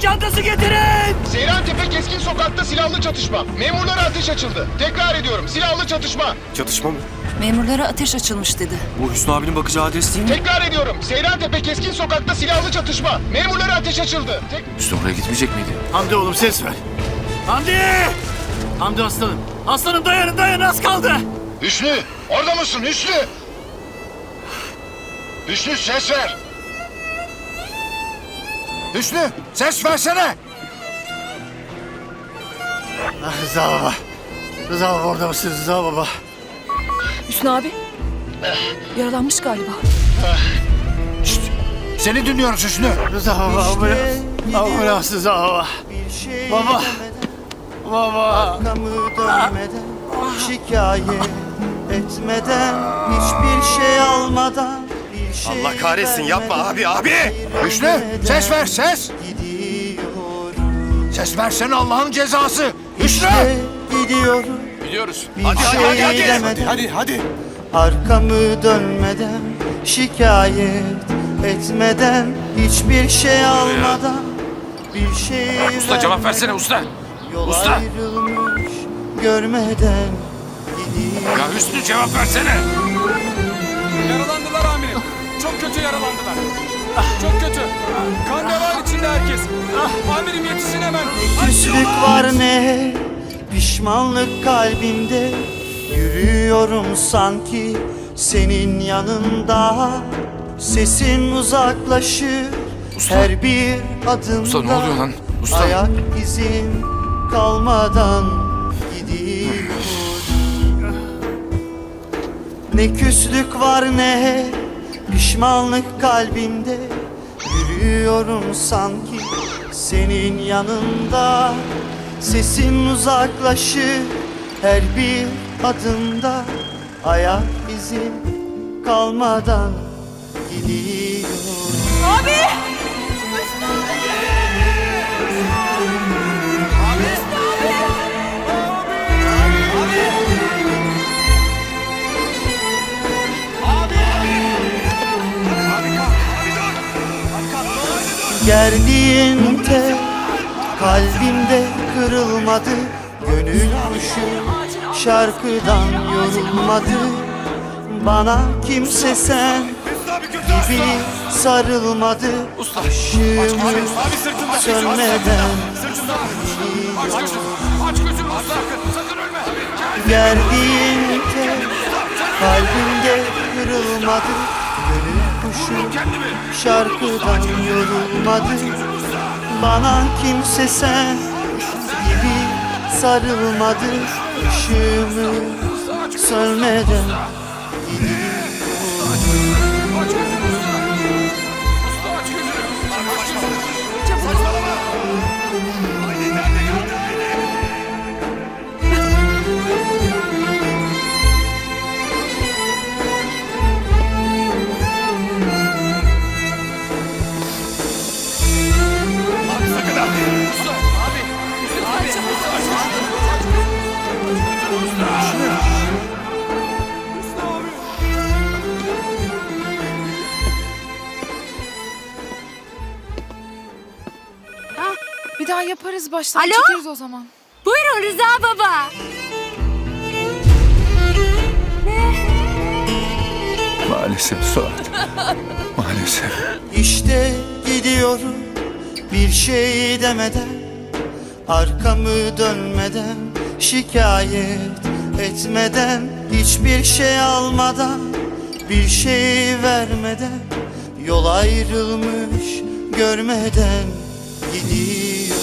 çantası getirin! Seyran Tepe Keskin Sokak'ta silahlı çatışma. Memurlara ateş açıldı. Tekrar ediyorum silahlı çatışma. Çatışma mı? Memurlara ateş açılmış dedi. Bu Hüsnü abinin bakacağı adres değil mi? Tekrar ediyorum Seyran Tepe Keskin Sokak'ta silahlı çatışma. Memurlara ateş açıldı. Tek... Hüsnü oraya gitmeyecek miydi? Hamdi oğlum ses ver. Hamdi! Hamdi aslanım. Aslanım dayanın dayanın az kaldı. Hüsnü orada mısın Hüsnü? Hüsnü ses ver. Hüsnü ses versene. Ah, Rıza baba. Rıza baba orada mısın Rıza baba? Hüsnü abi. Yaralanmış galiba. Seni dinliyoruz Hüsnü. Rıza baba ambulans. Ambulans Rıza baba. Baba. Baba. Arkamı dönmeden, şikayet etmeden, hiçbir şey almadan, şey Allah kahretsin yapma abi abi. Hüsnü ses ver ses. Ses versene Allah'ın cezası. Hüsnü. gidiyorum, Biliyoruz. bir şey demeden, Hadi hadi. arkamı dönmeden, şikayet etmeden, hiçbir şey almadan, bir şey Usta cevap versene usta. Yol Usta. ayrılmış görmeden gidiyorum. Ya Hüsnü cevap versene. Kötü yaralandılar. Çok kötü. Kan revan içinde herkes. Amirim yetişin hemen. Küslük var ne Pişmanlık kalbimde Yürüyorum sanki Senin yanında Sesin uzaklaşır Usta. Her bir adımda Usta, ne oluyor lan? Usta. Ayak izim kalmadan gidiyorum Ne küslük var ne Pişmanlık kalbimde Yürüyorum sanki senin yanında. Sesin uzaklaşır her bir adımda. Ayak izim kalmadan gidiyorum Gerdiğin tek kalbimde kırılmadı. Gönül kuşu şarkıdan yorulmadı. Bana kimse sen gibi sarılmadı. Işığımı sönmeden tek kalbimde kırılmadı. Gönül Kendimi. şarkıdan yorulmadı Bana kimse sen gibi sarılmadı. Işığımı sönmeden Bir daha yaparız baştan. Alo? Çekeriz o zaman. Buyurun Rıza baba. Maalesef Suat. Maalesef. İşte gidiyorum bir şey demeden Arkamı dönmeden şikayet etmeden Hiçbir şey almadan bir şey vermeden Yol ayrılmış görmeden и не